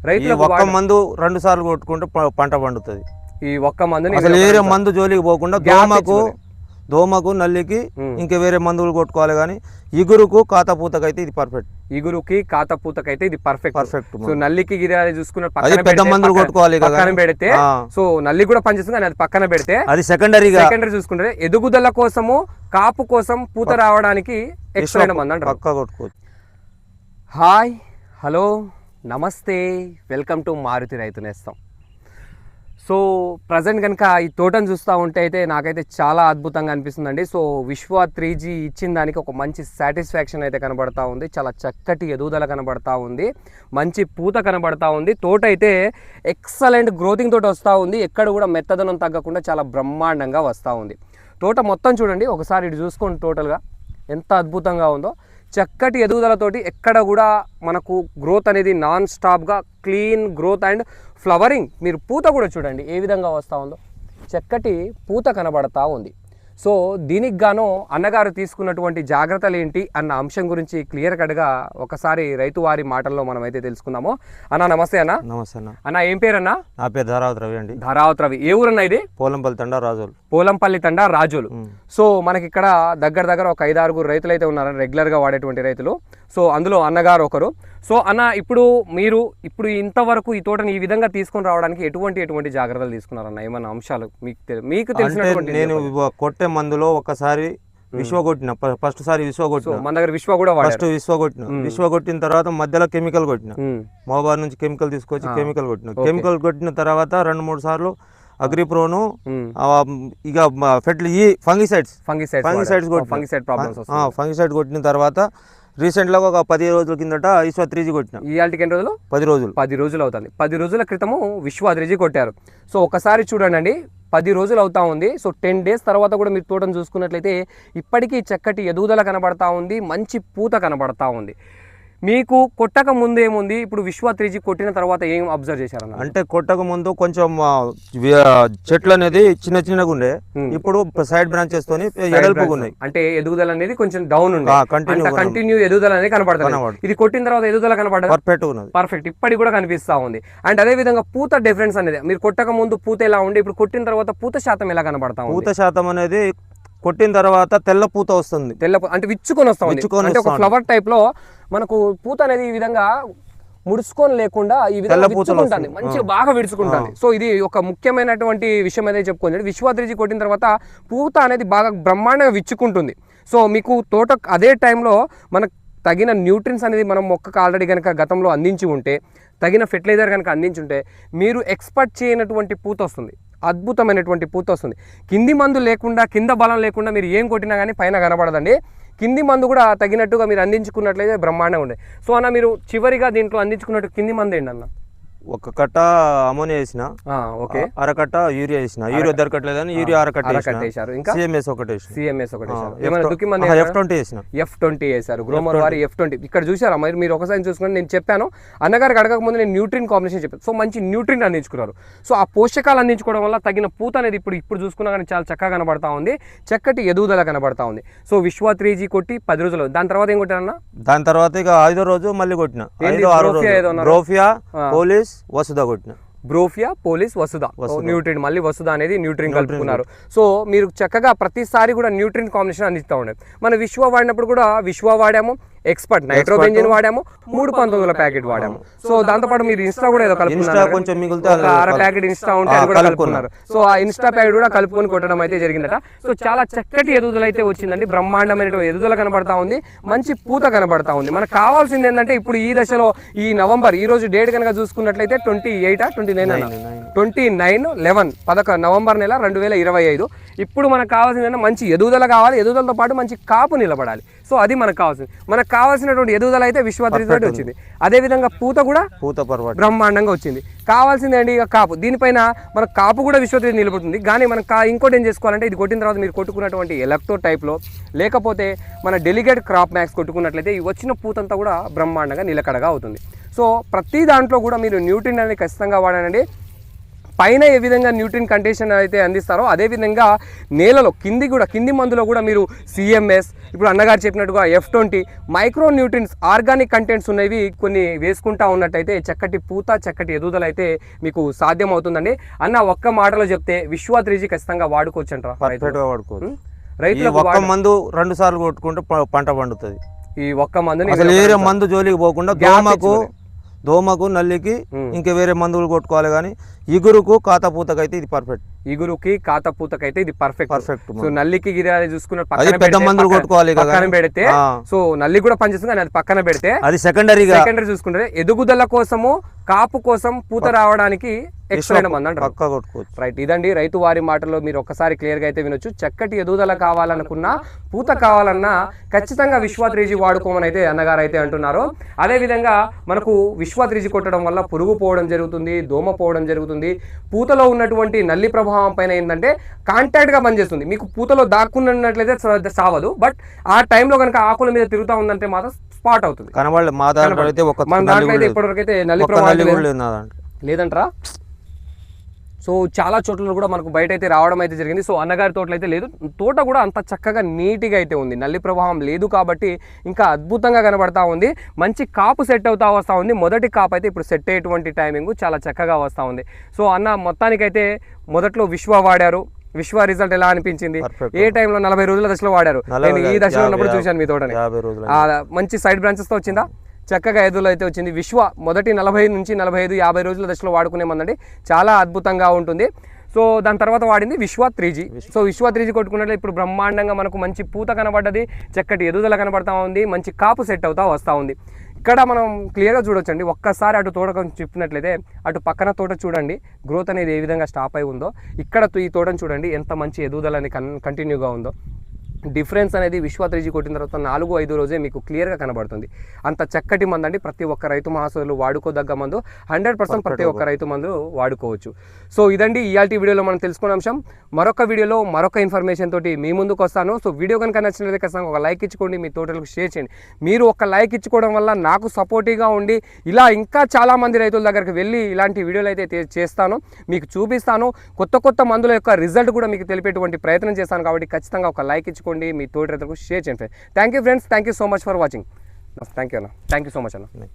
ఈ రైతులకు ఒక్క మందు రెండు సార్లు కొట్టుకుంటే పంట పండుతుంది ఈ ఒక్క మందుని అసలు వేరే మందు జోలికి పోకుండా దోమకు. దోమకు నల్లికి. ఇంకా వేరే మందులు కొట్టుకోవాలి కానీ ఇగురుకు కాతపూతకైతే ఇది పర్ఫెక్ట్ ఇగురుకి కాతపూతకైతే ఇది పర్ఫెక్ట్ పర్ఫెక్ట్ సో నల్లికి గిరి చూసుకున్న పెద్ద మందులు కొట్టుకోవాలి. పక్కన పెడితే. సో నల్లి కూడా పనిచేస్తుంది కానీ అది పక్కన పెడితే అది సెకండరీగా సెకండరీ చూసుకుంటే ఎదుగుదల కోసము కాపు కోసం పూత రావడానికి ఎక్సలెంట్ మంది అంటారు పక్కా కొట్టుకోవచ్చు హాయ్ హలో నమస్తే welcome to Maruthi Raithu Nestham. So present కనుక ఈ తోటను చూస్తూ ఉంటే అయితే నాకైతే చాలా అద్భుతంగా అనిపిస్తుందండి. సో విశ్వ త్రీ జీ ఇచ్చిన దానికి ఒక మంచి సాటిస్ఫాక్షన్ అయితే కనబడతా ఉంది. చాలా చక్కటి ఎదుగుదల కనబడతా ఉంది. మంచి పూత కనబడతా ఉంది. తోట అయితే ఎక్సలెంట్ గ్రోతింగ్ తోట వస్తూ ఉంది. ఎక్కడ కూడా మెత్తదనం తగ్గకుండా చాలా బ్రహ్మాండంగా వస్తూ ఉంది. తోట మొత్తం చూడండి. ఒకసారి ఇటు చూసుకోండి టోటల్గా. ఎంత అద్భుతంగా ఉందో. చక్కటి ఎదుగుదలతోటి ఎక్కడ కూడా మనకు గ్రోత్ అనేది నాన్ స్టాప్గా క్లీన్ గ్రోత్ అండ్ ఫ్లవరింగ్ మీరు పూత కూడా చూడండి ఏ విధంగా వస్తూ ఉందో. చక్కటి పూత కనబడతా ఉంది. సో దీనికి గాను అన్నగారు తీసుకున్నటువంటి జాగ్రత్తలు ఏంటి అన్న అంశం గురించి క్లియర్ కట్గా ఒకసారి రైతు వారి మాటల్లో మనం అయితే తెలుసుకుందాము. అన్న నమస్తే అన్న. నమస్తే అన్న. అన్న ఏం పేరన్నా? నా పేరు ధారావతి రవి అండి. ధారావత్ రవి. ఏ ఊరన్నా ఇది? పోలంపల్లి తండా రాజోలు. పోలంపల్లి తండా రాజోలు. సో మనకి ఇక్కడ దగ్గర దగ్గర ఒక ఐదు ఆరుగురు రైతులు అయితే ఉన్నారు రెగ్యులర్గా వాడేటువంటి రైతులు. సో అందులో అన్నగారు ఒకరు. సో అన్న ఇప్పుడు మీరు ఇప్పుడు ఇంతవరకు ఈ తోటని ఈ విధంగా తీసుకొని రావడానికి ఎటువంటి ఎటువంటి జాగ్రత్తలు తీసుకున్నారన్న? ఏమన్నా అంశాలు మీకు మీకు తెలిసినటువంటి నేను కొట్టే మందులో ఒకసారి విశ్వ కొట్టిన. ఫస్ట్ సారి విశ్వ కొట్టిన. మన దగ్గర విశ్వ కూడా ఫస్ట్ విశ్వ కొట్టిన. విశ్వ కొట్టిన తర్వాత మధ్యలో కెమికల్ కొట్టిన. మోబార్ నుంచి కెమికల్ తీసుకొచ్చి. కెమికల్ కొట్టిన. కెమికల్ కొట్టిన తర్వాత రెండు మూడు సార్లు అగ్రిప్రోను ఇక ఫెర్టిల్ ఈ fungicides. Fungicides fungicides fungicide problems fungicide కొట్టిన తర్వాత రీసెంట్గా ఒక పది రోజుల కిందట ఈశ్వ త్రీ జీ కొట్టిన ఆల్టికి ఎన్ని రోజులు? పది రోజులు. పది రోజులు అవుతుంది. పది రోజుల క్రితము విశ్వాద్రిజీ కొట్టారు. సో ఒకసారి చూడండి పది రోజులు అవుతా ఉంది. సో టెన్ డేస్ తర్వాత కూడా మీరు తోటను చూసుకున్నట్లయితే ఇప్పటికీ చక్కటి ఎదుగుదల కనబడతా ఉంది మంచి పూత కనబడతా ఉంది. మీకు కొట్టక ముందు ఏముంది? ఇప్పుడు విశ్వ త్రీజీ కొట్టిన తర్వాత ఏం అబ్జర్వ్ చేశారన్న అంటే కొట్టక ముందు కొంచెం చెట్లు అనేది చిన్న చిన్నగా ఉండే. ఇప్పుడు సైడ్ బ్రాంచెస్ తోని ఎడల్పుగా ఉన్నాయి. అంటే ఎదుగుదల అనేది కొంచెం డౌన్ ఉంది కంటిన్యూ కంటిన్యూ ఎదుగుదల అనేది కనబడుతుంది. ఇది కొట్టిన తర్వాత ఎదుగుదల కనబడదు? పర్ఫెక్ట్ ఉన్నది. పర్ఫెక్ట్ ఇప్పటికి కూడా కనిపిస్తా ఉంది. అండ్ అదే విధంగా పూత డిఫరెన్స్ అనేది మీరు కొట్టక ముందు పూత ఎలా ఉండి? ఇప్పుడు కొట్టిన తర్వాత పూత శాతం ఎలా కనబడతా పూత శాతం అనేది కొట్టిన తర్వాత తెల్ల పూత వస్తుంది. తెల్ల అంటే విచ్చుకొని వస్తా విచ్చుకొని అంటే ఒక. ఫ్లవర్ టైప్లో మనకు పూత అనేది ఈ విధంగా ముడుచుకొని లేకుండా ఈ విధంగా వస్తుంది. మంచిగా బాగా విడుచుకుంటుంది. సో ఇది ఒక ముఖ్యమైనటువంటి విషయం అనేది చెప్పుకోండి విశ్వాద్రిజీ కొట్టిన తర్వాత పూత అనేది బాగా బ్రహ్మాండంగా విచ్చుకుంటుంది. సో మీకు తోట అదే టైంలో మనకు తగిన న్యూట్రిన్స్ అనేది మనం మొక్కకు ఆల్రెడీ కనుక గతంలో అందించి ఉంటే తగిన ఫెర్టిలైజర్ కనుక అందించుంటే మీరు ఎక్స్పర్ట్ చేయనటువంటి పూత వస్తుంది. అద్భుతమైనటువంటి పూత వస్తుంది కింది మందు లేకుండా కింద బలం లేకుండా మీరు ఏం కొట్టినా కానీ పైన కనబడదండి. కింది మందు కూడా తగినట్టుగా మీరు అందించుకున్నట్లయితే బ్రహ్మాండంగా ఉండే. సో అన్న మీరు చివరిగా దీంట్లో అందించుకున్నట్టు కింది మందు ఏంటి అన్న? ఒక కట్ట అమోనియా వేసిన ఓకే. అరకట్ట యూరియా వేసిన. యూరియా దొరకట్లేదని యూరియా అరకట్ట వేశారు. ఇంకా? సిఎంఎస్ ఒకటి సిఎంఎస్ ఒకటి ఎఫ్ ట్వంటీ వేసిన. ఎఫ్ ట్వంటీ వేశారు. గ్రోమర్ వారి ఎఫ్ ట్వంటీ ఇక్కడ చూసారా మరి మీరు ఒకసారి చూసుకుని నేను చెప్పాను. అన్నగారికి అడగక ముందు నేను న్యూట్రిన్ కాంబినేషన్ చెప్పాను. సో మంచి న్యూట్రిన్ అందించుకున్నారు. సో ఆ పోషకాలు అందించుకోవడం వల్ల తగిన పూత అనేది ఇప్పుడు ఇప్పుడు చూసుకున్నా కానీ చాలా చక్కగా కనబడతా ఉంది. చక్కటి ఎదుగుదల కనబడతా ఉంది. సో విశ్వ త్రీ జీ కొట్టి పది రోజులు దాని తర్వాత ఏం కొట్టారన్న? దాని తర్వాత ఇక ఐదో రోజు మళ్ళీ కొట్టిన. ఐదో ఆరో రోజు. పోలీస్ వసుదా కొట్టిన. బ్రోఫియా పోలీస్ వసుదా వసుధ. న్యూట్రిన్ మళ్ళీ వసుదా అనేది న్యూట్రిన్ కలుపుకున్నారు. సో మీరు చక్కగా ప్రతిసారి కూడా న్యూట్రిన్ కాంబినేషన్ అందిస్తూ ఉండే. మన విశ్వ వాడినప్పుడు కూడా విశ్వ వాడాము. ఎక్స్పర్ట్ నైట్రోబెంజిన్ వాడాము మూడు పంతొమ్మిది ప్యాకెట్ వాడాము. సో దాంతోపాటు మీరు ఇన్స్టా కూడా ఏదో కలుపుకున్నారు. కొంచెం మిగిలితే ఒక అర ప్యాకెట్ ఇన్స్టా ఉంటే కూడా కలుపుకున్నారు. సో ఆ ఇన్స్టా ప్యాకెట్ కూడా కలుపుకొని కొట్టడం అయితే జరిగిందట. సో చాలా చక్కటి ఎదుగుదల అయితే వచ్చిందండి. బ్రహ్మాండమైన ఎదుగుదల కనబడతా ఉంది. మంచి పూత కనబడతా ఉంది. మనకు కావాల్సింది ఏంటంటే ఇప్పుడు ఈ దశలో ఈ నవంబర్ ఈ రోజు డేట్ కనుక చూసుకున్నట్లయితే twenty eight twenty nine twenty nine eleven పదకొ November నెల రెండు వేల ఇరవై ఐదు. ఇప్పుడు మనకు కావాల్సింది ఏంటంటే మంచి ఎదుగుదల కావాలి ఎదుగుదలతో పాటు మంచి కాపు నిలబడాలి. సో అది మనకు కావాల్సింది. మనకు కావాల్సినటువంటి ఎదుగుదల అయితే విశ్వాద్రితో వచ్చింది. అదేవిధంగా పూత కూడా పూత పర్వాటి బ్రహ్మాండంగా వచ్చింది. కావాల్సింది అండి ఇక కాపు. దీనిపైన మన కాపు కూడా విశ్వతీయ నిలబడుతుంది. కానీ మనం కా ఇంకోటి ఏం చేసుకోవాలంటే ఇది కొట్టిన తర్వాత మీరు కొట్టుకున్నటువంటి ఎలక్టో టైప్లో లేకపోతే మన డెలిగేట్ క్రాప్ మ్యాక్స్ కొట్టుకున్నట్లయితే ఈ వచ్చిన పూతంతా కూడా బ్రహ్మాండంగా నిలకడగా అవుతుంది. సో ప్రతి దాంట్లో కూడా మీరు న్యూట్రిన్ అనేది ఖచ్చితంగా వాడానండి పైన ఏ విధంగా న్యూట్రిన్ కండిషన్ అయితే అందిస్తారో అదే విధంగా నేలలో కింది కూడా కింది మందులో కూడా మీరు సిఎంఎస్ ఇప్పుడు అన్నగారు చెప్పినట్టుగా F twenty micro nutrients organic contents ఉన్నవి కొన్ని వేసుకుంటా ఉన్నట్టయితే చక్కటి పూత చక్కటి ఎదుగుదల అయితే మీకు సాధ్యం అవుతుందండి అన్న ఒక్క మాటలో చెప్తే విశ్వ త్రీజీ ఖచ్చితంగా వాడుకోవచ్చు అంటారా వాడుకోవచ్చు. రైతులకు ఒక్క మందు రెండు సార్లు కొట్టుకుంటే పంట పండుతుంది. ఈ ఒక్క మందుని అసలు వేరే మందు జోలికి పోకుండా దోమకు. దోమకు నల్లికి. ఇంకా వేరే మందులు కొట్టుకోవాలి కానీ ఇగురుకు కాతపూతకు అయితే ఇది పర్ఫెక్ట్ ఇగురుకి కాత పూతకైతే ఇది పర్ఫెక్ట్ పర్ఫెక్ట్ సో నల్లికి గిరి చూసుకున్న అది పెద్ద మందులు పక్కన- కొట్టుకోవాలి పక్కన పెడితే. సో నల్లి కూడా పనిచేస్తుంది కానీ అది పక్కన పెడితే అది సెకండరీగా సెకండరీ చూసుకుంటే ఎదుగుదల కోసము కాపు కోసం పూత రావడానికి మంది కొట్టుకోవచ్చు. రైట్ ఇదండి రైతు వారి మాటల్లో మీరు ఒక్కసారి క్లియర్గా అయితే వినొచ్చు. చక్కటి ఎదుగుదల కావాలనుకున్నా పూత కావాలన్నా ఖచ్చితంగా విశ్వ త్రీజీ వాడుకోమని అయితే అన్నగారు అయితే అంటున్నారు. అదేవిధంగా మనకు విశ్వ త్రీజీ కొట్టడం వల్ల పురుగు పోవడం జరుగుతుంది దోమ పోవడం జరుగుతుంది. పూతలో ఉన్నటువంటి నల్లి ప్రభావం పైన ఏంటంటే కాంటాక్ట్గా పనిచేస్తుంది. మీకు పూతలో దాక్కున్నట్లయితే సావదు. బట్ ఆ టైంలో కనుక ఆకుల మీద తిరుగుతూ ఉందంటే మాత్రం స్పాట్ అవుతుంది. కనబడలే. మా దాంట్లో అయితే. ఇప్పటివరకు అయితే నల్లి ప్రభావం లేదంటరా? సో చాలా చోట్ల కూడా మనకు బయట అయితే రావడం అయితే జరిగింది. సో అన్నగారి తోటలో అయితే లేదు. తోట కూడా అంత చక్కగా నీట్గా అయితే ఉంది. నల్లి ప్రవాహం లేదు కాబట్టి ఇంకా అద్భుతంగా కనబడతా ఉంది. మంచి కాపు సెట్ అవుతా వస్తూ ఉంది. మొదటి కాపు అయితే ఇప్పుడు సెట్ అయ్యేటువంటి టైమింగ్ చాలా చక్కగా వస్తూ ఉంది. సో అన్న మొత్తానికైతే మొదట్లో విశ్వ వాడారు. విశ్వ రిజల్ట్ ఎలా అనిపించింది. ఏ టైంలో నలభై రోజుల దశలో వాడారు? నేను ఈ దశలో ఉన్నప్పుడు చూశాను మీ తోటని. ఆ, మంచి సైడ్ బ్రాంచెస్తో వచ్చిందా? చక్కగా ఎదులు అయితే వచ్చింది. విశ్వ మొదటి నలభై నుంచి నలభై ఐదు యాభై రోజుల దశలో వాడుకునే మందండి. చాలా అద్భుతంగా ఉంటుంది. సో దాని తర్వాత వాడింది Vishwa three G. So Vishwa three G కొట్టుకున్నట్లు ఇప్పుడు బ్రహ్మాండంగా మనకు మంచి పూత కనబడ్డది చక్కటి ఎదుగుదల కనబడతా ఉంది మంచి కాపు సెట్ అవుతా వస్తూ ఉంది. ఇక్కడ మనం క్లియర్గా చూడొచ్చండి. ఒక్కసారి అటు తోట చెప్పినట్లయితే అటు పక్కన తోట చూడండి. గ్రోత్ అనేది ఏ విధంగా స్టాప్ అయి ఉందో. ఇక్కడ ఈ తోటను చూడండి. ఎంత మంచి ఎదుగుదల అనేది కన్ కంటిన్యూగా ఉందో. డిఫరెన్స్ అనేది విశ్వ త్రీజీ కొట్టిన తర్వాత నాలుగు ఐదు రోజే మీకు క్లియర్గా కనబడుతుంది. అంత చక్కటి మందు అండి ప్రతి ఒక్క రైతు మహాసోదరులు వాడుకోదగ్గ మందు. హండ్రెడ్ పర్సెంట్ ప్రతి ఒక్క రైతు మందు వాడుకోవచ్చు. సో ఇదండి ఇయాల్టి వీడియోలో మనం తెలుసుకున్న అంశం. మరొక వీడియోలో మరొక ఇన్ఫర్మేషన్ తోటి మీ ముందుకు వస్తాను. సో వీడియో కనుక నచ్చినట్లయితే ఖచ్చితంగా ఒక లైక్ ఇచ్చుకోండి. మీ తోటలకు షేర్ చేయండి. మీరు ఒక లైక్ ఇచ్చుకోవడం వల్ల నాకు సపోర్టివ్గా ఉండి ఇలా ఇంకా చాలామంది రైతుల దగ్గరికి వెళ్ళి ఇలాంటి వీడియోలు అయితే చేస్తాను. మీకు చూపిస్తాను. కొత్త కొత్త మందుల యొక్క రిజల్ట్ కూడా మీకు తెలిపేటువంటి ప్రయత్నం చేస్తాను. కాబట్టి ఖచ్చితంగా ఒక లైక్ ఇచ్చుకోండి. మీ తోటి రైతులకు షేర్ చేయండి friends. Thank you friends thank you so much for watching thank you అన్న. థ్యాంక్ యూ సో మచ్ అన్న.